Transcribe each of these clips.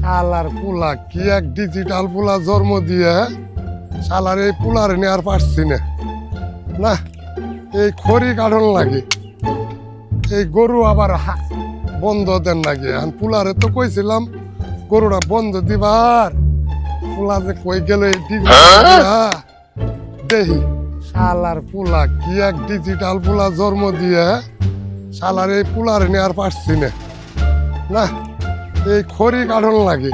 শালার পোলা কি এক ডিজিটাল পোলা জন্ম দিয়ে শালার এই পোলার নিয়ে আর পারছি না। না এই খড়ি কাঠন লাগে এই গরু আবার বন্ধ দেন লাগে আর পোলারে তো কইছিলাম গরুটা বন্ধ দিবার। পোলা যে কই গেল এই ডিজিটাল দেহি শালার পোলা কি এক ডিজিটাল পোলা জন্ম দিয়ে শালার এই পোলার নিয়ে আর পারছি না। না এই খড়ি কাঠন লাগে।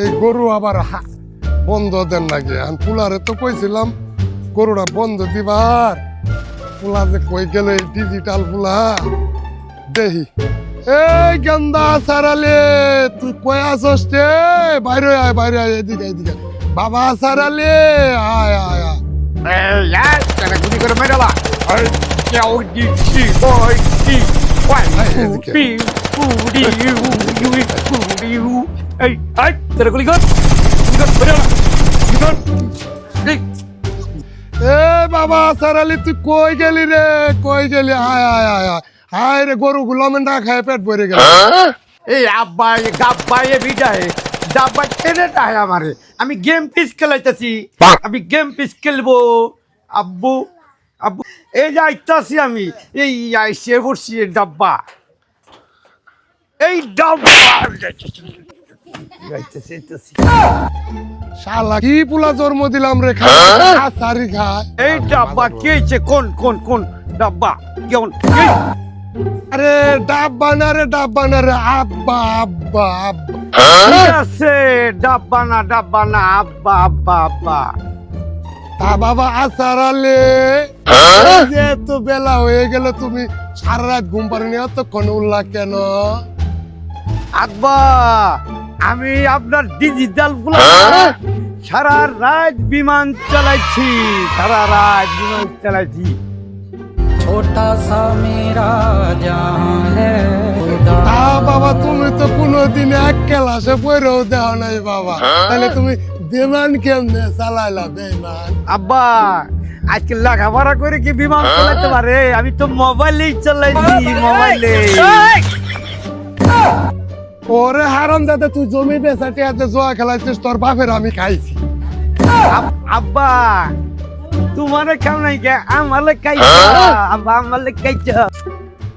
এই গরু আবার বন্ধ দেন লাগে। আর পুলারে তো কইছিলাম, গরুটা বন্ধ দিবার। পুলা যে কই গেল ডিজিটাল পুলা? দেহি। এই গেন্দা সারালে তুই কই আসস রে বাইরে আয় বাইরে আয়, এদিকে এদিকে বাবা সারালে আয় আয় আয়। এই গুলি করে মেরালা কেউ দিচ্ছি ওই দি ওই এদিকে। এই তারা গুলি কর এ বাবা সারালি তুই কই গেলি রে কই গেলি আয় আয় আয় আয় হায় রে গরু গুলো মেন্ডা খায় পেট ভরে গেল এই আব্বা এ গাব্বা এ ডাব্বা আমারে আমি গেম পিস খেলাইতেছি আমি গেম পিস খেলব আব্বু আব্বু এই যে আইতাছি আমি এই আইসে পড়ছি ডাব্বা এই। শালা কি পুলা জন্ম দিলাম রে খা সারি খায় এই ডাব্বা কে কোন কোন কোন ডাব্বা? কেমন? আরে ডাব্বা না রে ডাব্বা না রে আব্বা আব্বা আব্বা। আছে ডাব্বা না ডাব্বা না আব্বা আব্বা আব্বা। তা বাবা আসারালে যে তো বেলা হয়ে গেল তুমি সারা রাত ঘুম পারিনি এতক্ষণ উল্লাহ কেন? আব্বা আমি আপনার ডিজিটাল হ্যাঁ? সারা রাত বিমান চালাইছি সারা রাত বিমান চালাইছি। ছোটা সা বাবা তুমি তো কোনোদিন এক ক্লাসে পড়েও দেও নাই বাবা। হ্যাঁ? তাহলে তুমি বিমান কেমনে চালাইলা বেমান? আব্বা আজকে লেখাপড়া করে কি বিমান হ্যাঁ? চালাতে পারে? আমি তো মোবাইলেই চালাইছি মোবাইলে ওরে হারাম দাদা তুই জমি বেচাটি হাতে জোয়া খেলাইছিস তোর বাপের আমি খাইছি। আব- আব্বা তোমার কেমন নাই কে আমার খাইছ? আব্বা আমার খাইছ?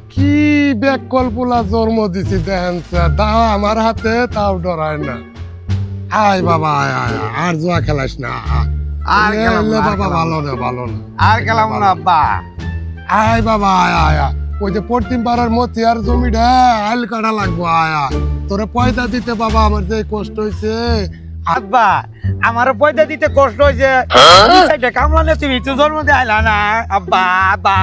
কি বেকল পোলা জন্ম দিছি দেখেন দাও আমার হাতে তাও ডরায় না। আয় বাবা আয় আয় আর জোয়া খেলাইস না। আর খেলাম না, বাবা ভালো না। ভালো না। আর গেলাম না আব্বা। আয় বাবা আয় আয়। ওই যে পশ্চিম পাড়ার মতি আর জমিটা আইল কাটা লাগবো আয়। তোরে পয়সা দিতে বাবা আমার যে কষ্ট হয়েছে আব্বা আমার পয়সা দিতে কষ্ট হয়েছে সাইডে কামলানে তুমি তো জন্ম দিয়ে আইলা না। আব্বা আব্বা।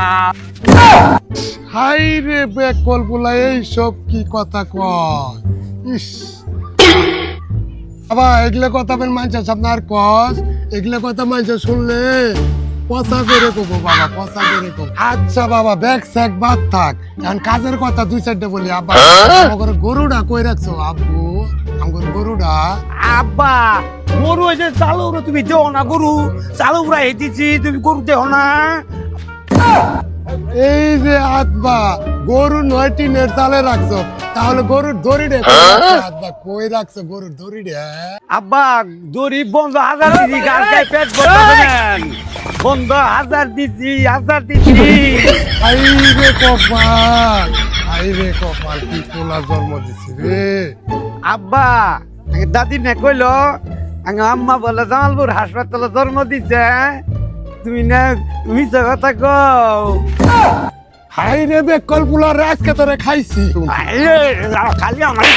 হাই রে বেকল পোলা এই সব কি কথা কয়? ইস। বাবা এগুলো কথা মানুষের সামনে আর কস। এগুলো কথা মানুষের শুনলে পচা করে কবো বাবা পচা করে কবো। আচ্ছা বাবা ব্যাগ স্যাক বাদ থাক। এখন কাজের কথা দুই চারটে বলি আব্বা। আমার গরুটা কই রাখছো? আব্বু আমার গরুটা আব্বা গরু হয়েছে চালু তুমি দেও না গরু। চালু পুরা হেঁটেছি তুমি গরু দেও না। এই যে আব্বা গরু নয় টিনের চালে রাখছো তাহলে গরুর দড়ি রে আব্বা কই রাখছো গরুর দড়ি রে? আব্বা দড়ি বন্ধ হাজার দিছি গাছ গায়ে পেট বসাবেন বন্ধ হাজার দিছি হাজার দিছি। আই রে কপাল আই রে কপাল কি পোলা জন্ম দিছি রে। আব্বা দাদি নে কইলো আম্মা বলে জামালপুর হাসপাতালে জন্ম দিছে। তুমি না মিছা কথা কও। হাই রে বেকল পোলা রে আজকে তোরে খাইছি। খালি আমার